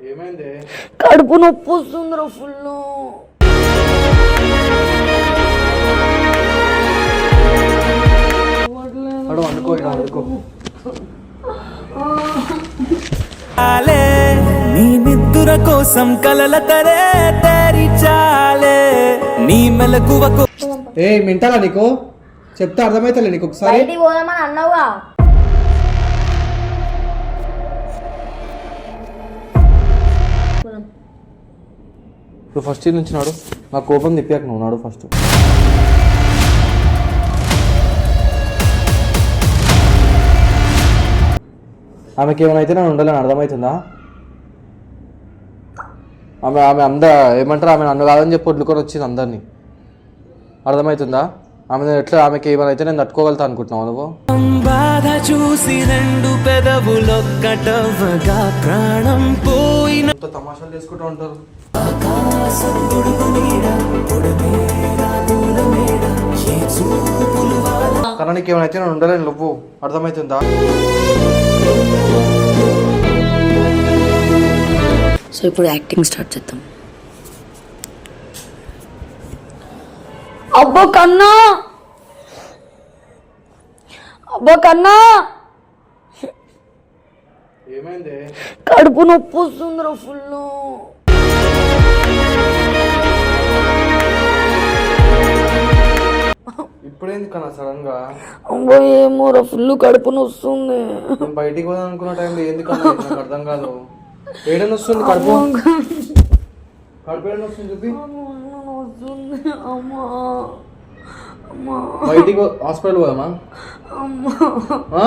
ఏమైంది? కడుపు నొప్పి వస్తుందిరా ఫుల్ నీ నిద్దుర కోసం కలల తరే తేరి చాలే నీ మెలకువకు ఏ మింటాలా నీకు? చెప్తే అర్థమైతలే నీకు ఒకసారి. పోదామని అన్నావుగా. నువ్వు ఫస్ట్ ఇయర్ నుంచి నాడు నా కోపం తిప్పాక నువ్వు నాడు ఫస్ట్ ఆమెకి ఏమైనా అయితే నేను ఉండాలని అర్థమవుతుందా? ఆమె ఆమె అంద ఏమంటారు? ఆమె నన్ను కాదని చెప్పి వడ్లుకొని వచ్చింది అందరినీ. అర్థమవుతుందా? ఆమె ఎట్లా ఆమెకి ఏమైనా అయితే నేను తట్టుకోగలుగుతా అనుకుంటున్నావు నువ్వు? బాధ చూసి రెండు పెదవులొక్కటవ్వగా ప్రాణం పోయిన తమాషాలు చేసుకుంటూ ఉంటారు? కానీ నీకు ఏమైనా అయితే నేను ఉండలేను నువ్వు. అర్థమవుతుందా సో ఇప్పుడు యాక్టింగ్ స్టార్ట్ చేద్దాం. అబ్బో కన్నా! అబ్బో కన్నా! కడుపు నొప్పి వస్తుందిరా ఫుల్. ఇప్పుడేంది కన్నా సడన్గా? అబ్బో ఏమోరా ఫుల్ కడుపు నొస్తుంది. బయటికి పోదాం అనుకున్న టైంలో ఏంది కన్నా? ఇది నాకు అర్థం కాదు. ఏడని వస్తుంది కడుపు? కడుపు ఏడని వస్తుంది చూపి. వస్తుంది అమ్మా అమ్మా. బయటికి హాస్పిటల్ పోదామా? అమ్మా.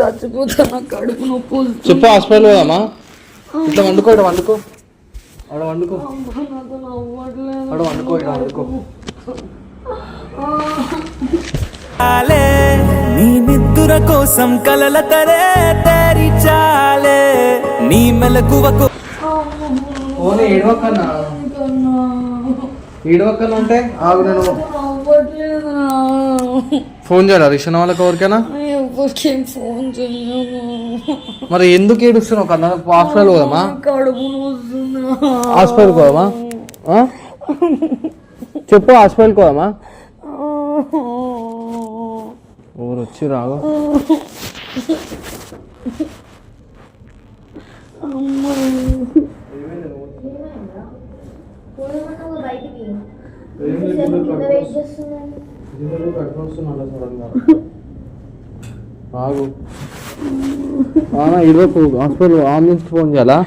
చచ్చిపోతా నాకు కడుపు నొప్పి చెప్పు హాస్పిటల్ పోదామా? ఇట్లా వండుకో ఇట్లా వండుకో. ఆడ వండుకో. ఆడ వండుకో ఇట్లా వండుకో. నీ నిద్దుర కోసం కలల తరే తేరి చాలే నీ మెలకువకు ఓనే ఏడవకన్నా కన్నా ఏడవకన్నా అంటే ఆగు నేను. ఫోన్ చేయాలా రిషన్ వాళ్ళకి ఎవరికైనా? ఫోన్ చెయ్యను మరి ఎందుకు ఏడుస్తున్నావు కన్నా? హాస్పిటల్ పోదామా? కడుపు నొస్తుంది? హాస్పిటల్ పోదామా? ఆ? చెప్పు హాస్పిటల్ పోదామా? ఊరు వచ్చి రాగు ఆగు. ఇరవై హాస్పిటల్ అంబులెన్స్ ఫోన్ చేయాలా?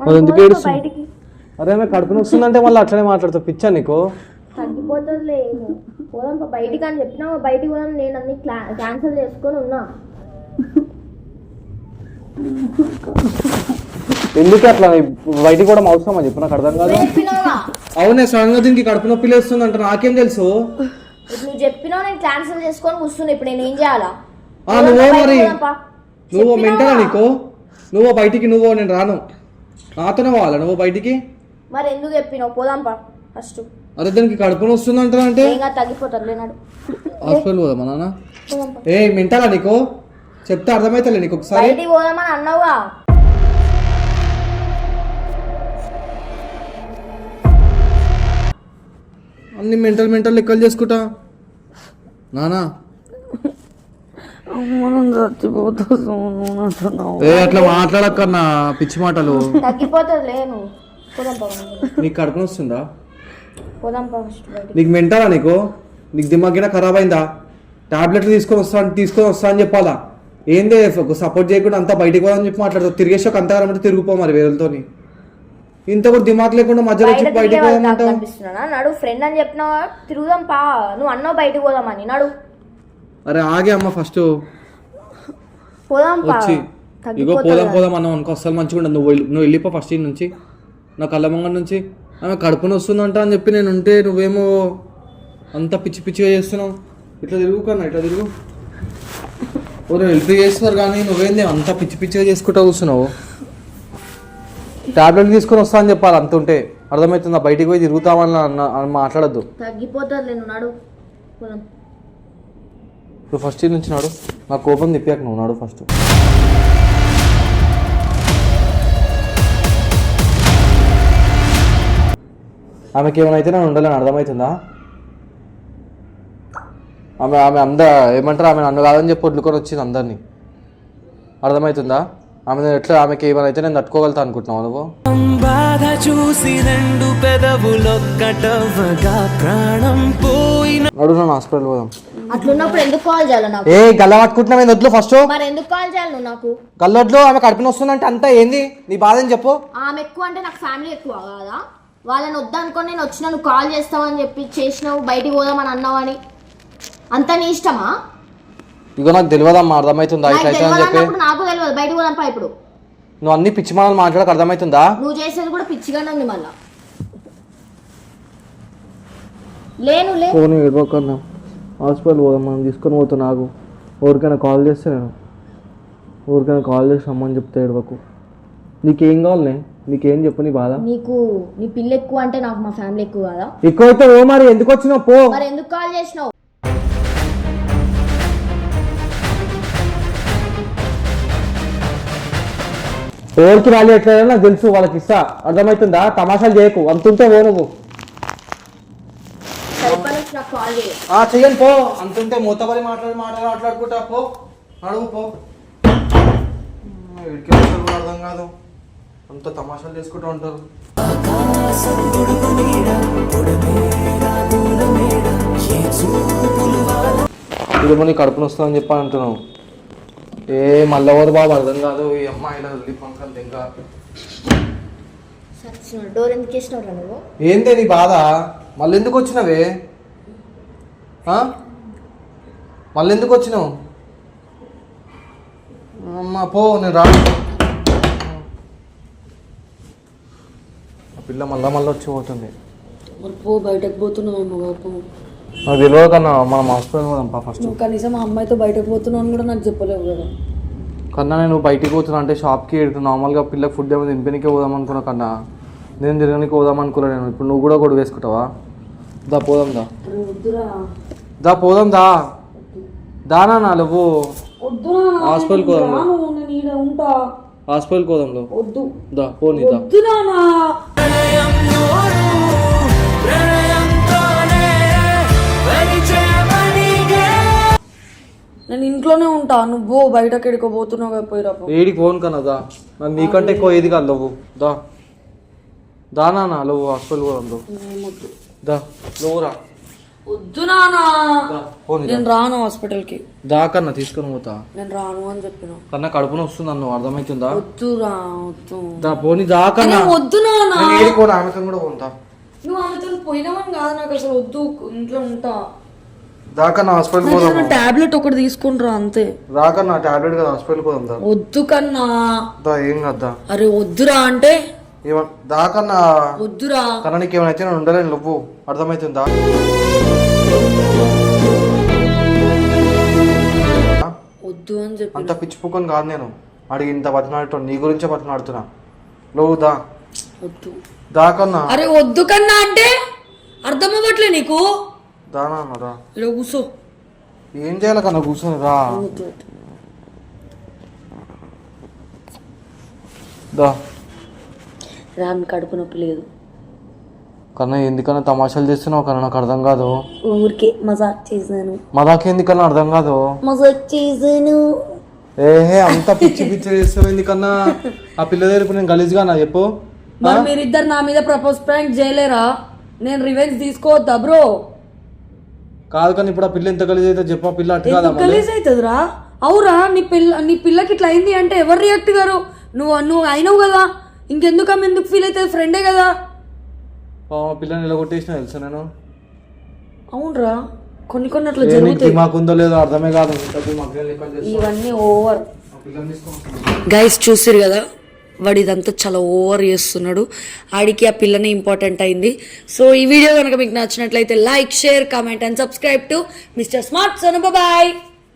మరి ఎందుకు అరే నాకు కడుపు నొస్తుందంటే మళ్ళీ అట్లనే మాట్లాడుతావు. పిచ్చా నీకు? తగ్గిపోతుంది లేదు పోదాం పా బయటికి అని చెప్పినా బయటికి పోదాం నేను అన్ని క్యాన్సిల్ చేసుకొని ఉన్నా. ఎందుకు అట్లా? బయటికి కూడా అవసరమా? చెప్పు నాకు అర్థం కాదు. అవునే సడన్గా దీనికి కడుపు నొప్పి లేస్తుంది అంటే నాకేం తెలుసు? ఇప్పుడు నువ్వు చెప్పినావు నేను క్యాన్సిల్ చేసుకొని కూర్చున్నా. ఇప్పుడు నేను ఏం చేయాలా? నువ్వే మరి. నువ్వు మెంటలా నీకు? నువ్వు బయటికి నువ్వు నేను రాను. నాతోనే పోవాలా నువ్వు బయటికి? మరి ఎందుకు చెప్పినావు పోదాం పా ఫస్ట్ అదే దానికి కడుపు నొస్తుంది అంటారంటే ఏంగా తగ్గిపోతుంది లేనాడు. హాస్పిటల్ పోదామా నాన్న. ఏ మెంటలా నీకు? చెప్తే అర్థమైతలే నీకు ఒకసారి. పోదామని అన్నావుగా. అన్ని మెంటల్ మెంటల్ లెక్కలు చేసుకుంటా. నానా. ఏ అట్లా మాట్లాడక్కన్నా పిచ్చి మాటలు. తగ్గిపోతుంది పోదాం నీకు కడుపు పోదాం బయటికి. నీకు మెంటాలా నీకు? నీకు దిమాగినా ఖరాబ్ అయిందా? టాబ్లెట్లు తీసుకొని వస్తా తీసుకొని వస్తా అని చెప్పాలా? ఏందే సపోర్ట్ చేయకుండా అంతా బయటికి పోదని చెప్పి మాట్లాడుతావు? తిరిగేసాక అంతా కనబడి తిరిగిపో మరి వేరేలతోని. ఇంత కూడా దిమాగ్ లేకుండా మధ్యలో వచ్చి బయట బయటికి పోదామంటావు? నడు ఫ్రెండ్ అని చెప్పినావా తిరుగుదాం పా. నువ్వు అన్నావు బయటికి పోదామని. నడు. అరే ఆగే అమ్మ ఫస్ట్ పోదాం పా. వచ్చి. ఇగో పోదాం పోదాం అన్నావు అనుకో అసలు మంచిగా ఉండదు. నువ్వు వెళ్ళి- నువ్వు వెళ్ళిపో ఫస్ట్ ఇంటి నుంచి. నా కళ్ళ మంగ నుంచి. ఆమె కడుపుని వస్తుందంట అని చెప్పి నేను ఉంటే నువ్వేమో అంత పిచ్చి పిచ్చిగా చేస్తున్నావు. ఇట్లా తిరుగు కన్నా ఇట్లా తిరుగు. ఓరే హెల్ప్ చేస్తున్నారు కానీ నువ్వేంది అంత పిచ్చి పిచ్చిగా చేసుకుంటా కూర్చున్నావు? టాబ్లెట్ తీసుకొని వస్తా అని చెప్పాలి అంత ఉంటే. అర్థమవుతుందా? బయటికి పోయి తిరుగుతామని అన్న- మాట్లాడద్దు. తగ్గిపోతుంది నేను నడు. నువ్వు ఫస్ట్ నుంచి నాడు. నా కోపం తిప్పాక నువ్వు నాడు ఫస్ట్ ఆమెకి ఏమైనా అయితే నేను ఉండాలని అర్థమవుతుందా? ఆమె ఆమె అంద ఏమంటారు? ఆమె నన్ను కాదని చెప్పి వడ్లుకొని వచ్చింది అందరినీ. అర్థమవుతుందా? ఆమె ఎట్లా ఆమెకి ఏమైనా అయితే నేను తట్టుకోగలుగుతా అనుకుంటున్నావు నువ్వు? బాధ చూసి రెండు పెదవులొక్కటవ్వగా ప్రాణం పోయిన నడు నన్ను హాస్పిటల్ పోదాం. అట్లున్నప్పుడు ఎందుకు కాల్ చేయాలి నాకు? ఏ గల్ల పట్టుకుంటున్నావు ఏంది? వడ్లు ఫస్ట్ మరి ఎందుకు కాల్ చేయాలి నువ్వు నాకు? గల్లొడ్లు ఆమె కడుపున వస్తుందంటే అంతా ఏంది? నీ బాధ అని చెప్పు. ఆమె ఎక్కువ అంటే నాకు ఫ్యామిలీ ఎక్కువ కాదా. వాళ్ళని వద్దనుకొని నేను వచ్చిన నువ్వు కాల్ చేస్తావని చెప్పి చేసినావు బయటికి పోదామని అన్నావని అంత నీ ఇష్టమా? ఇగో నాకు తెలియదమ్మా అర్థమవుతుందా? నాకు ఇట్లా అయితే అని తెలియదు చెప్పి. అన్నప్పుడు నాకు తెలియదు. పోదాంపా ఇప్పుడు. నువ్వు అన్ని పిచ్చి మాటలు మాట్లాడక అర్థమవుతుందా? నువ్వు చేసేది కూడా పిచ్చిగానే ఉంది మళ్ళా. లేను లే ఫోన్ ఇవ్వకన్నా హాస్పిటల్ పోదాం మనం తీసుకొని పోతా నాకు ఎవరికైనా కాల్ చేస్తే నేను. ఎవరికైనా కాల్ చేసి రమ్మని చెప్తే ఇవ్వకు నీకేం కావాలి నీకేం చెప్పు నీ బాధ? నీకు నీ పిల్ల ఎక్కువ అంటే నాకు మా ఫ్యామిలీ ఎక్కువ కదా? ఎక్కువైతే ఓ మరి ఎందుకు వచ్చినావు? పో. మరి ఎందుకు కాల్ చేసినావు? ఎవరికి వాల్యూ ఎట్లా నాకు తెలుసు వాళ్ళకి ఇస్తా. అర్థమవుతుందా? తమాషాలు చేయకు. అంతుంటే పో నువ్వు. ఆ చెయ్యను పో. అంతుంటే మూతపడి మాట్లాడి మాట్లాడి మాట్లాడుకుంటా పో. అడుగు పో. వీడికి అర్థం కాదు. అంత తమాషాలు చేసుకుంటూ ఉంటారు. ఇది నీ కడుపునొస్తుందని చెప్పి అంటున్నావు. ఏ మళ్ళీ బాబు అర్థం కాదు. ఈ అమ్మాయిల వెళ్ళి పంకలు ఇంకా డోర్ ఎందుకు నువ్వు? ఏంటి నీ బాధ? మళ్ళీ ఎందుకు వచ్చినవే? ఆ? మళ్ళీ ఎందుకు వచ్చినావు? అమ్మా పో నేను రా. ఆ పిల్ల మళ్ళా మళ్ళీ వచ్చి పోతుంది. మరి పో బయటకు పోతున్నావేమో బాపు నాకు తెలియదు కన్నా మనం హాస్పిటల్ పా ఫస్ట్ నువ్వు కనీసం ఆ అమ్మాయితో బయటకు పోతున్నావు అని కూడా నాకు చెప్పలేవు కదా. కన్నా నేను బయటికి పోతున్నా అంటే షాప్కి వెళ్తున్నా. నార్మల్గా పిల్లకి ఫుడ్ ఏమో తినిపినికే పోదాం అనుకున్నా కన్నా. నేను తిరగనికి పోదాం అనుకున్నా నేను. ఇప్పుడు నువ్వు కూడా కూడా వేసుకుంటావా? దా పోదాం దా. దా పోదాం దా. దానా నా నువ్వు. వద్దురా హాస్పిటల్కి పోదాం హాస్పిటల్కి పోదాం వద్దు. దా పోనీ దా. నేను ఇంట్లోనే ఉంటా. నువ్వు బయటకి ఎక్కడికో పోతున్నావు కదా పోయిరా పో. ఏడికి ఫోన్ కన్నా దా. నాకు నీకంటే ఎక్కువ ఏది కాదు నువ్వు దా. దానా నా నువ్వు హాస్పిటల్ పోదాం లో ఏం వద్దు దా. నువ్వు రా. వద్దు నానా దా. పోనీ దా. నేను రాను హాస్పిటల్కి. దా కన్నా తీసుకొని పోతా. నేను రాను అని చెప్పిన. కన్నా కడుపున వస్తుంది అన్ను అర్థమవుతుందా వద్దు రా వద్దు. దా పోనీ దా వద్దు నానా నేను ఏడికి పోను కూడా పోతా నువ్వు ఆమెతో పోయినావని కాదు నాకు అసలు వద్దు. ఇంట్లో ఉంటా. దాకన్నా హాస్పిటల్ పోదాం టాబ్లెట్ ఒకటి తీసుకుంటారా అంతే. రాకన్నా టాబ్లెట్ కదా హాస్పిటల్ పోదాం దా. వద్దు కన్నా. దా ఏం కదా అరే వద్దురా అంటే. దాకన్నా వద్దురా. కన్నా నీకు ఏమైనా నేను ఉండలేను నువ్వు. అర్థమవుతుందా వద్దు అని చెప్పి అంత పిచ్చిపోకొని కాదు నేను. అడిగి ఇంత బతిమాడుతాను నీ గురించే బతిమాడుతున్నా నువ్వు దా. వద్దు. దాకన్నా. అరే వద్దు కన్నా అంటే అర్థం అవ్వట్లే నీకు. దానా రా. ఇలా కూర్చో ఏం చేయాలి కన్నా కూర్చొని రా. దా. రామ్ కడుపు నొప్పి లేదు. కన్నా ఎందుకన్నా తమాషాలు చేస్తున్నావు కన్నా నాకు అర్థం కాదు. ఊరికే మజాక్ చేశాను. మా దాకా ఎందుకన్నా అర్థం కాదు? మజాక్ చేశాను. ఏహే అంత పిచ్చి పిచ్చి చేస్తావు ఎందుకన్నా? ఆ పిల్ల దగ్గర నేను గలీజ్గా నా చెప్పు. మరి మీరిద్దరు నా మీద ప్రపోజ్ ప్రాంక్ చేయలేరా? నేను రివెంజ్ తీసుకోవద్దా బ్రో? కాదు కానీ ఇప్పుడు ఆ పిల్ల ఎంత గలీజ్ అయితే చెప్పు పిల్ల అట్టు కాదా ఎందుకు గలీజ్ అవుతుందిరా. అవురా నీ పిల్ల నీ పిల్లకి ఇట్లా అయింది అంటే ఎవరు రియాక్ట్ గారు? నువ్వు నువ్వు అయినావు కదా. ఇంకెందుకు ఆమె ఎందుకు ఫీల్ అవుతుంది? ఫ్రెండే కదా. ఆ పిల్లని నిలగొట్టేసిన తెలుసా నేను? అవునరా. కొన్ని కొన్ని అట్లా ఏ నీకు జరుగుతాయి. దిమాకు ఉందో లేదో అర్థమే కాదు ఇంత దిమాకు లేని లెక్కలు చేస్తావు. ఇవన్నీ ఓవర్ ఆ పిల్లని తీసుకొని గైస్ చూసిరు కదా? వాడు ఇదంతా చాలా ఓవర్ చేస్తున్నాడు. ఆడికి ఆ పిల్లనే ఇంపార్టెంట్ అయింది. సో ఈ వీడియో కనుక మీకు నచ్చినట్లయితే like share comment and subscribe to mister smart Sonu. Bye